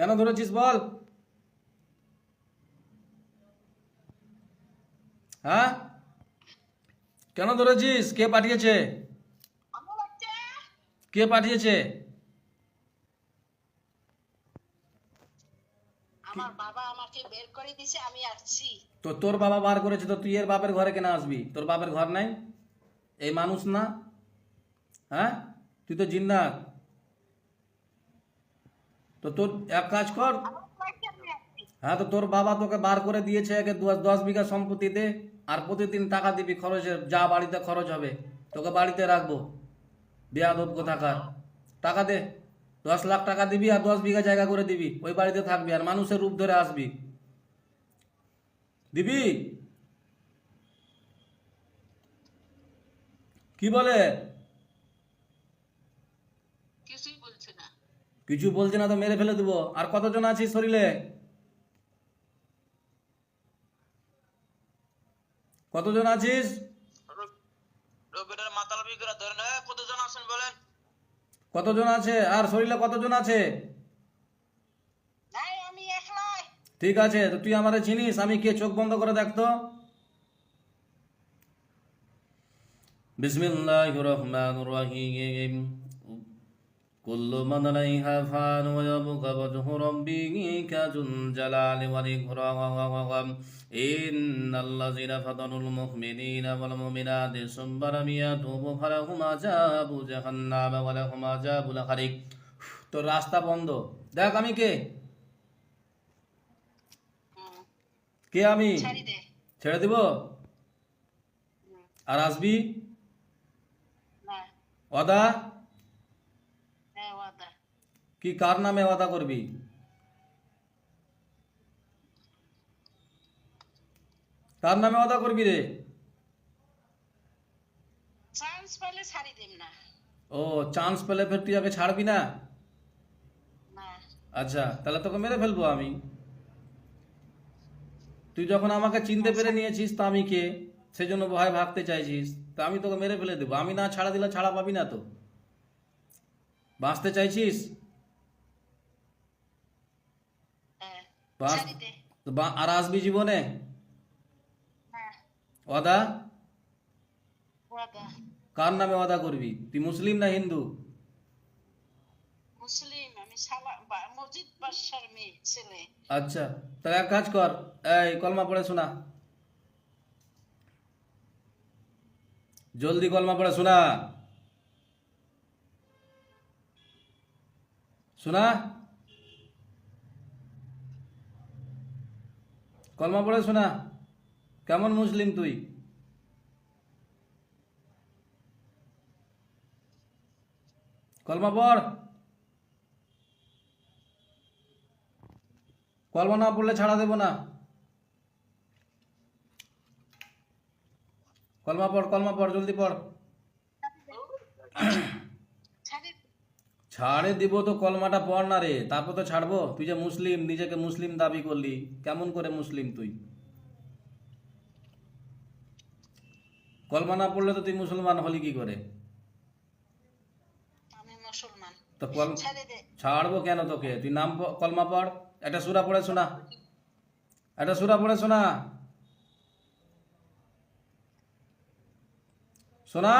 কেন ধরেছিস বল? হ্যাঁ? কেন ধরেছিস? কে পাঠিয়েছে? কে পাঠিয়েছে? আমার বাবা আমাকে বের করে দিছে আমি আসছি। তো তোর বাবা বার করেছে তো তুই এর বাপের ঘরে কেন আসবি? তোর বাপের ঘর নাই? এই মানুষ না? হ্যাঁ? তুই তো জিন্নাত তো তোর এক কাজ কর। হ্যাঁ তো তোর বাবা তোকে বার করে দিয়েছে একে দশ বিঘা সম্পত্তিতে, আর প্রতিদিন টাকা দিবি খরচের, যা বাড়িতে খরচ হবে, তোকে বাড়িতে রাখব। বেয়াদব কোথাকার। টাকা দে, দশ লাখ টাকা দিবি আর দশ বিঘা জায়গা করে দিবি, ওই বাড়িতে থাকবি আর মানুষের রূপ ধরে আসবি। দিবি? কি বলে কিছুই বলছে না কিছু বলছে না তো মেরে ফেলে দেবো। আর কতজন আছিস শরীরে? কতজন আছিস? কতজন আছেন বলেন? কতজন আছে? আর শরীরে কতজন আছে? নাই আমি একলাই। ঠিক আছে তো তুই আমারে চিনিস আমি কে? চোখ বন্ধ করে দেখতো বিসমিল্লাহির রহমানির রহিম। كل من عليها فان ويبقى وجه ربك ذو الجلال والإكرام إن الذين فتنوا المؤمنين والمؤمنات ثم لم يتوبوا فلهم عذاب جهنم ولهم عذاب الحريق তো রাস্তা বন্ধ দেখ আমি কে হুম, কে আমি ছাড়ি দে ছেড়ে দিব হুম, আর আসবি না ওয়াদা হ্যাঁ ওয়াদা কি কার নামে ওয়াদা করবি? কার নামে ওয়াদা করবি রে? চান্স পেলে ছাড়ি দেব না। ও চান্স পেলে ফের তুই আগে ছাড়বি না? না। আচ্ছা তাহলে তোকে মেরে ফেলব আমি। তুই যখন আমাকে চিনতে পেরে নিয়েছিস তা আমি কে? সেজন্য ভয় ভাগতে চাইছিস। তা আমি তোকে মেরে ফেলে দেবো। আমি না ছাড়া দিলে ছাড়া পাবি না তো। বাঁচতে চাইছিস হ্যাঁ বাস আর আসবি জীবনে? হ্যাঁ। ওয়াদা? ওয়াদা। কার নামে ওয়াদা করবি? তুই মুসলিম না হিন্দু? মুসলিম আমি মসজিদ বাদশার মেয়ে ছেলে। আচ্ছা তাহলে এক কাজ কর এই কলমা পড়ে শোনা। জলদি কলমা পড়ে শোনা। শোনা? কলমা পড়ে শোনা। কেমন মুসলিম তুই? কলমা পড়। কলমা না পড়লে ছাড়া দেবো না। কলমা পড় কলমা পড়, জলদি পড় ছাড়ি ছাড়ে দিব তো কলমাটা পড় না রে তারপর তো ছাড়বো। তুই যে মুসলিম নিজেকে মুসলিম দাবি করলি কেমন করে মুসলিম তুই? কলমা না পড়লে তো তুই মুসলমান হলি কি করে? তো কল ছাড়বো কেন তোকে? তুই নাম কলমা পড়। একটা সুরা পড়ে শোনা। একটা সুরা পড়ে শোনা। শোনা?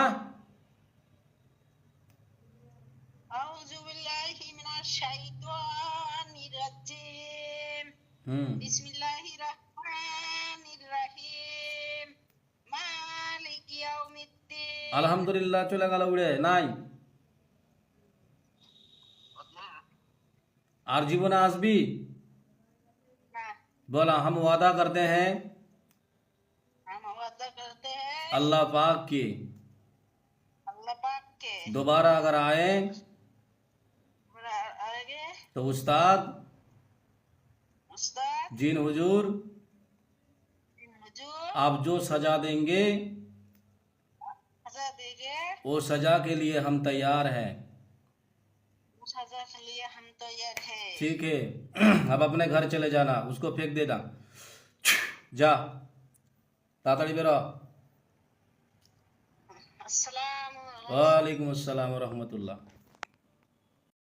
আলহামদুলিল্লাহ চলে গেল উড়ে নাই আর জীবনে আসবি না बोला हम वादा करते हैं हम वादा करते हैं अल्लाह पाक की अल्लाह पाक के दोबारा अगर आए आगे तो उस्ताद उस्ताद जिन हुजूर आप जो सजा देंगे वो सजा के लिए हम तैयार हैं। ठीक है। अब अपने घर चले जाना उसको फेंक देना। जा। तातड़ी रहो। वालेकुम। अस्सलाम रहमतुल्लाह।